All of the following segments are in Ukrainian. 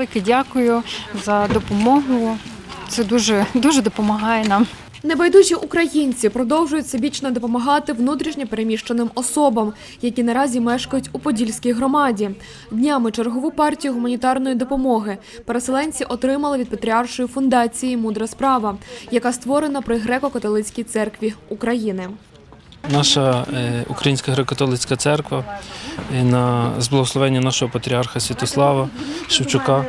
велике дякую за допомогу. Це дуже дуже допомагає нам. Небайдужі українці продовжують всебічно допомагати внутрішньо переміщеним особам, які наразі мешкають у Подільській громаді. Днями чергову партію гуманітарної допомоги переселенці отримали від Патріаршої фундації Мудра справа, яка створена при греко-католицькій церкві України. Наша е, Українська греко-католицька церква е, на з благословення нашого патріарха Святослава Шевчука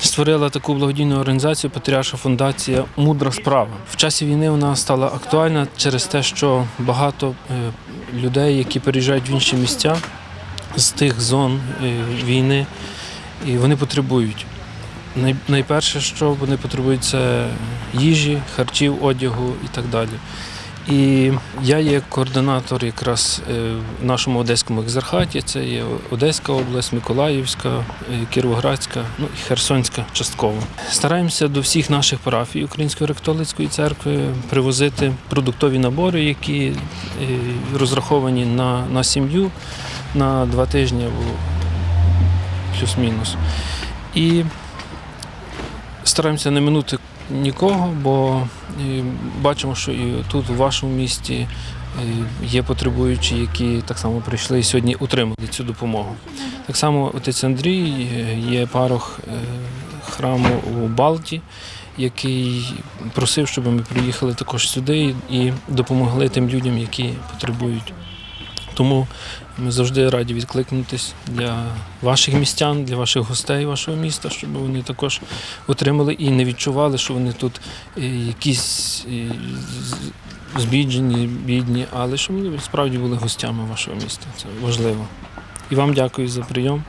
створила таку благодійну організацію Патріарша фундація Мудра справа. В часі війни вона стала актуальна через те, що багато е, людей, які переїжджають в інші місця з тих зон війни, і вони потребують. Найперше, що вони потребують, це їжі, харчів, одягу і так далі. І я є координатор якраз е, в нашому одеському екзархаті. Це є Одеська область, Миколаївська, е, Кіровоградська, ну і Херсонська частково. Стараємося до всіх наших парафій Української католицької церкви привозити продуктові набори, які е, розраховані на, на сім'ю на два тижні плюс-мінус. І стараємося не минути нікого, бо е, бачимо, що і тут, у вашому місті, е, є потребуючі, які так само прийшли і сьогодні отримали цю допомогу. Так само отець Андрій е, є парох храму у Балті, який просив, щоб ми приїхали також сюди і допомогли тим людям, які потребують. Тому ми завжди раді відкликнутись для ваших містян, для ваших гостей вашого міста, щоб вони також отримали і не відчували, що вони тут е, якісь е, збіджені, бідні, але щоб вони справді були гостями вашого міста. Це важливо. І вам дякую за прийом.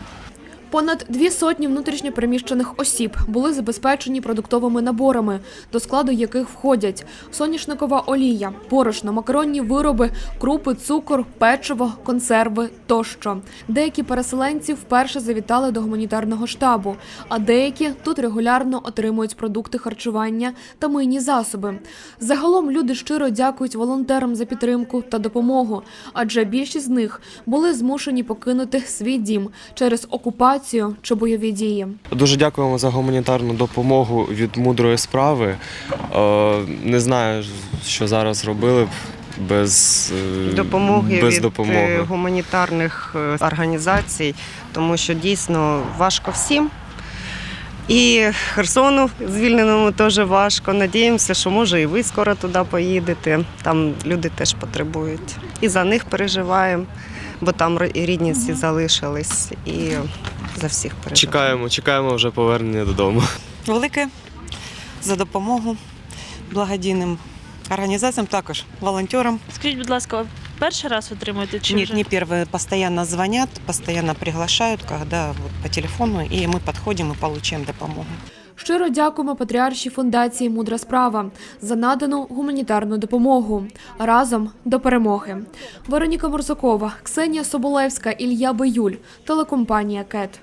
Понад дві сотні внутрішньо переміщених осіб були забезпечені продуктовими наборами, до складу яких входять соняшникова олія, борошно, макаронні вироби, крупи, цукор, печиво, консерви тощо. Деякі переселенці вперше завітали до гуманітарного штабу, а деякі тут регулярно отримують продукти харчування та мийні засоби. Загалом люди щиро дякують волонтерам за підтримку та допомогу, адже більшість з них були змушені покинути свій дім через окупацію чи бойові дії. Дуже дякуємо за гуманітарну допомогу від мудрої справи. Е, Не знаю, що зараз робили б без е, допомоги без від допомоги. е, гуманітарних організацій, тому що дійсно важко всім. І Херсону звільненому теж важко. Надіємося, що може і ви скоро туди поїдете. Там люди теж потребують. І за них переживаємо, бо там і рідні всі залишились. І за всіх переживаємо. Чекаємо, чекаємо вже повернення додому. велике за допомогу благодійним організаціям, також волонтерам. Скажіть, будь ласка, перший раз отримуєте чи Нет, вже? не первые. Постоянно звонят, постоянно приглашают, когда вот по телефону, и мы подходим и получаем допомогу. Щиро дякуємо Патріаршій фундації Мудра справа за надану гуманітарну допомогу. Разом до перемоги. Вероніка Морзакова, Ксенія Соболевська, Ілля Биюль, телекомпанія КЕТ.